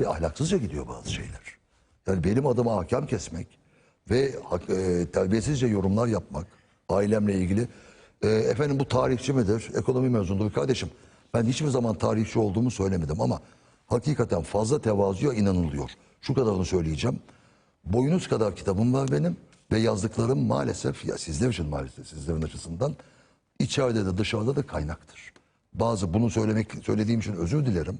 ve ahlaksızca gidiyor bazı şeyler. Yani benim adıma hakem kesmek ve e, terbiyesizce yorumlar yapmak ailemle ilgili. E, efendim bu tarihçi midir? Ekonomi mezunudur. Kardeşim ben hiçbir zaman tarihçi olduğumu söylemedim ama hakikaten fazla tevazuya inanılıyor. Şu kadarını söyleyeceğim. Boyunuz kadar kitabım var benim ve yazdıklarım maalesef ya sizler için maalesef sizlerin açısından içeride de dışarıda da kaynaktır. Bazı bunu söylemek söylediğim için özür dilerim.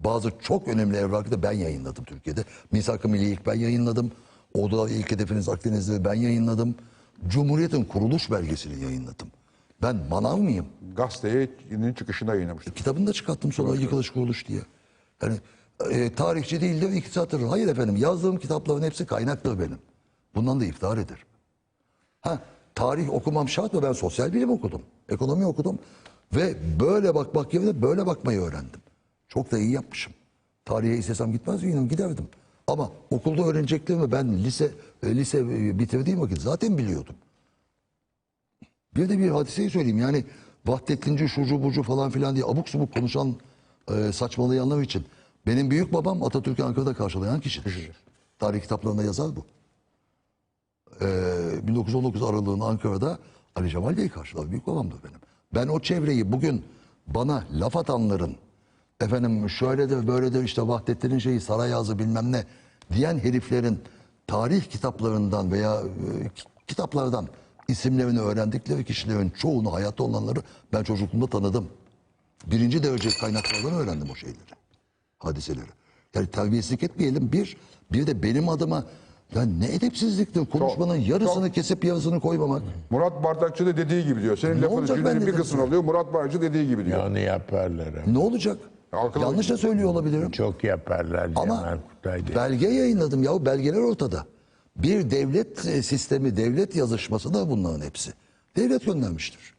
Bazı çok önemli evrakı da ben yayınladım Türkiye'de. Misak-ı Milli'yi ilk ben yayınladım. Ordular ilk hedefiniz Akdeniz'de ben yayınladım. Cumhuriyet'in kuruluş belgesini yayınladım. Ben manav mıyım? Gazetenin çıkışında yayınlamıştım. Kitabını da çıkarttım sonra yıkılış kuruluş diye. Yani e, tarihçi değil de iktisattır. Hayır efendim yazdığım kitapların hepsi kaynaktır benim. Bundan da iftihar ederim. Ha, tarih okumam şart mı? Ben sosyal bilim okudum. Ekonomi okudum. Ve böyle bakmak yerine böyle bakmayı öğrendim. Çok da iyi yapmışım. Tarihe istesem gitmez miydim? Giderdim. Ama okulda öğreneceklerimi ben lise e, lise e, bitirdiğim vakit zaten biliyordum. Bir de bir hadiseyi söyleyeyim. Yani Vahdettinci, şucu bucu falan filan diye abuk subuk konuşan e, saçmalayanlar için. Benim büyük babam Atatürk'ü Ankara'da karşılayan kişidir. Tarih kitaplarında yazar bu. E, 1919 aralığında Ankara'da Ali Cemal Bey karşıladı. Büyük babamdır benim. Ben o çevreyi bugün bana laf atanların efendim şöyledir böyledir işte Vahdettin'in şeyi saray ağzı bilmem ne diyen heriflerin tarih kitaplarından veya e, ki- kitaplardan isimlerini öğrendikleri kişilerin çoğunu hayatta olanları ben çocukluğumda tanıdım. Birinci derece kaynaklardan öğrendim o şeyleri. Hadiseleri. Yani terbiyesizlik etmeyelim bir. Bir de benim adıma ya ne edepsizliktir konuşmanın yarısını kesip yarısını koymamak. Murat Bardakçı da dediği gibi diyor. Senin Ne lafın cümlenin bir dedim kısmı sana. oluyor. Murat Bardakçı dediği gibi diyor. Onu yaparlar. ama. Ne olacak? Halkın- Yanlış da söylüyor olabilirim. Çok yaparlar Cemal Ama Kutay diye. belge yayınladım ya belgeler ortada. Bir devlet e, sistemi, devlet yazışması da bunların hepsi. Devlet göndermiştir.